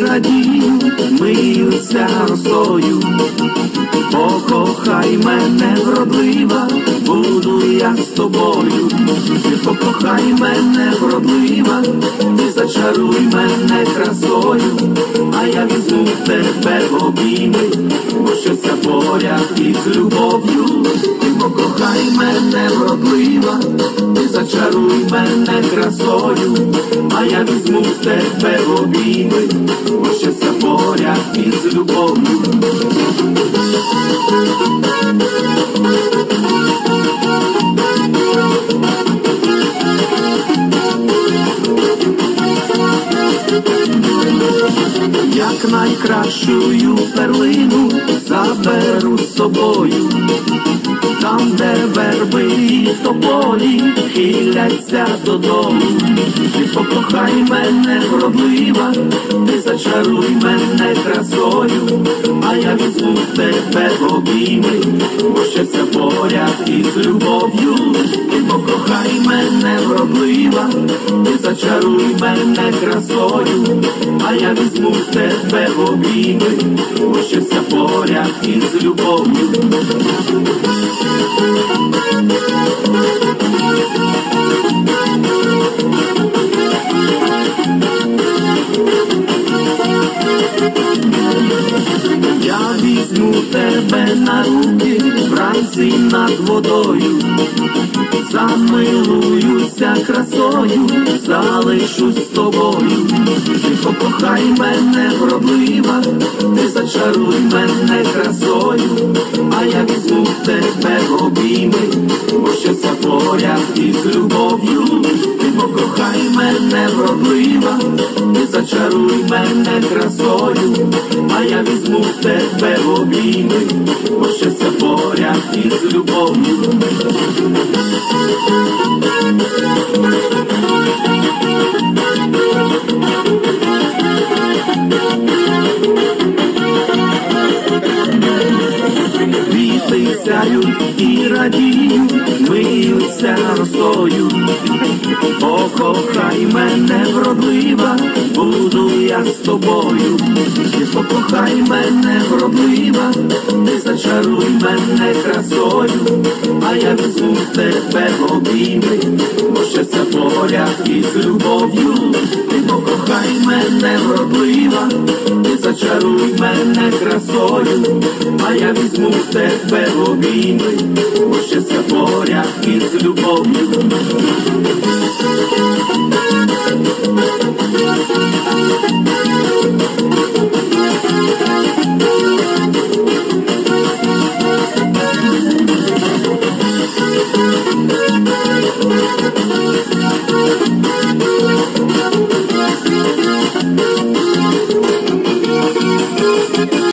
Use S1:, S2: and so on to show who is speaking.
S1: радію, миються росою. Покохай мене вродлива, буду я з тобою. Ти покохай мене вродлива, ти зачаруй мене красою, а я візьму тебе в обійми, бо поряд із любов'ю. Ти покохай мене вродлива, ти зачаруй мене красою, а я візьму тебе обійми, бо поряд із любов'ю. Найкращую перлину заберу з собою, там, де верби і тополі хиляться додому. Ти покохай мене вродлива, ти зачаруй мене красою, а я візьму тебе в обійми, бо ще це поряд із любов'ю. Ти покохай мене вродлива, ти зачаруй мене красою, а ще це поряд із любов'ю. Я візьму тебе на руки вранці над водою, замилуюся красою, залишусь з тобою. Ти мене вродлива, ти зачаруй мене красою, а я візьму тебе в обійми, бо що це поряд із любов'ю. Ти покохай мене вродлива, ти зачаруй мене красою, а я візьму тебе в обійми, бо що це поряд із любов'ю. Квіти сяють і радіють, миються росою. Покохай мене вродлива, буду я з тобою. Покохай мене вродлива, ти зачаруй мене красою, а я візьму тебе в обійми, бо ще це поряд із любов'ю. Ти мене вродлива, ти зачаруй мене красою, а я візьму тебе в обійми, бо ще це поряд із любов'ю.